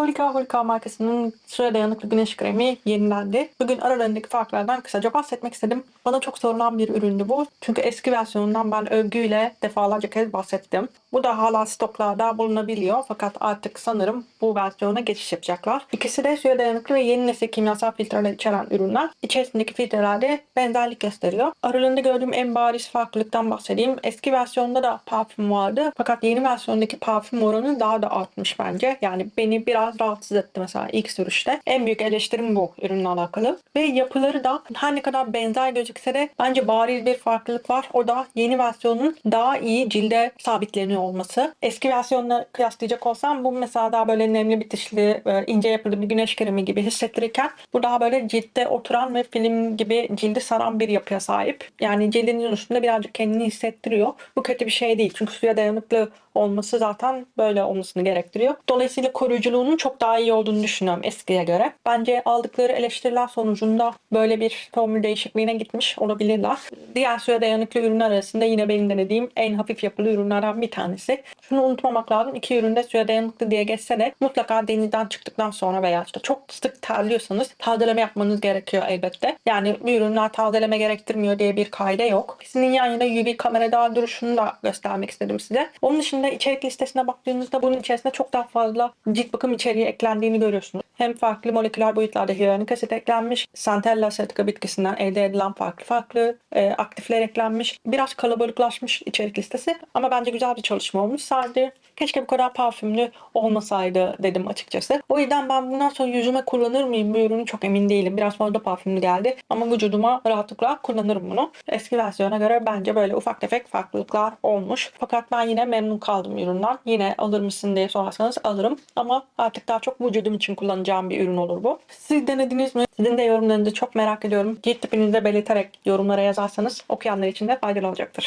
Holika Holika markasının süre dayanıklı güneş kremi yenilendi. Bugün aralarındaki farklardan kısaca bahsetmek istedim. Bana çok sorulan bir üründü bu. Çünkü eski versiyonundan ben övgüyle defalarca kez bahsettim. Bu da hala stoklarda bulunabiliyor. Fakat artık sanırım bu versiyona geçiş yapacaklar. İkisi de suya dayanıklı ve yeni nesil kimyasal filtreler içeren ürünler. İçerisindeki filtrelerde benzerlik gösteriyor. Aralarında gördüğüm en bariz farklılıktan bahsedeyim. Eski versiyonda da parfüm vardı. Fakat yeni versiyondaki parfüm oranı daha da artmış bence. Yani beni biraz rahatsız etti mesela ilk sürüşte. En büyük eleştirim bu ürünle alakalı. Ve yapıları da her ne kadar benzer gözükse de bence bariz bir farklılık var. O da yeni versiyonun daha iyi cilde sabitleniyor olması. Eski versiyonla kıyaslayacak olsam bu mesela daha böyle nemli bitişli, e, ince yapılı bir güneş kremi gibi hissettirirken bu daha böyle ciltte oturan ve film gibi cildi saran bir yapıya sahip. Yani cildinin üstünde birazcık kendini hissettiriyor. Bu kötü bir şey değil. Çünkü suya dayanıklı olması zaten böyle olmasını gerektiriyor. Dolayısıyla koruyuculuğunun çok daha iyi olduğunu düşünüyorum eskiye göre. Bence aldıkları eleştiriler sonucunda böyle bir formül değişikliğine gitmiş olabilirler. Diğer suya dayanıklı ürünler arasında yine benim denediğim en hafif yapılı ürünlerden bir tanesi. Şunu unutmamak lazım. İki üründe suya dayanıklı diye geçse de mutlaka denizden çıktıktan sonra veya işte çok sık terliyorsanız tazeleme yapmanız gerekiyor elbette. Yani bu ürünler tazeleme gerektirmiyor diye bir kaide yok. İkisinin yan yana UV kamerada duruşunu da göstermek istedim size. Onun dışında içerik listesine baktığınızda bunun içerisinde çok daha fazla cilt bakım içeriği eklendiğini görüyorsunuz. Hem farklı moleküler boyutlarda hyaluronik asit eklenmiş, Centella asiatica bitkisinden elde edilen farklı farklı e, aktifler eklenmiş. Biraz kalabalıklaşmış içerik listesi ama bence güzel bir çalışma olmuş. Sadece keşke bu kadar parfümlü olmasaydı dedim açıkçası. O yüzden ben bundan sonra yüzüme kullanır mıyım bu ürünü çok emin değilim. Biraz fazla parfümlü geldi ama vücuduma rahatlıkla kullanırım bunu. Eski versiyona göre bence böyle ufak tefek farklılıklar olmuş. Fakat ben yine memnun kaldım üründen. Yine alır mısın diye sorarsanız alırım. Ama artık daha çok vücudum için kullanacağım bir ürün olur bu. Siz denediniz mi? Sizin de yorumlarınızı çok merak ediyorum. Cilt tipinizi de belirterek yorumlara yazarsanız okuyanlar için de faydalı olacaktır.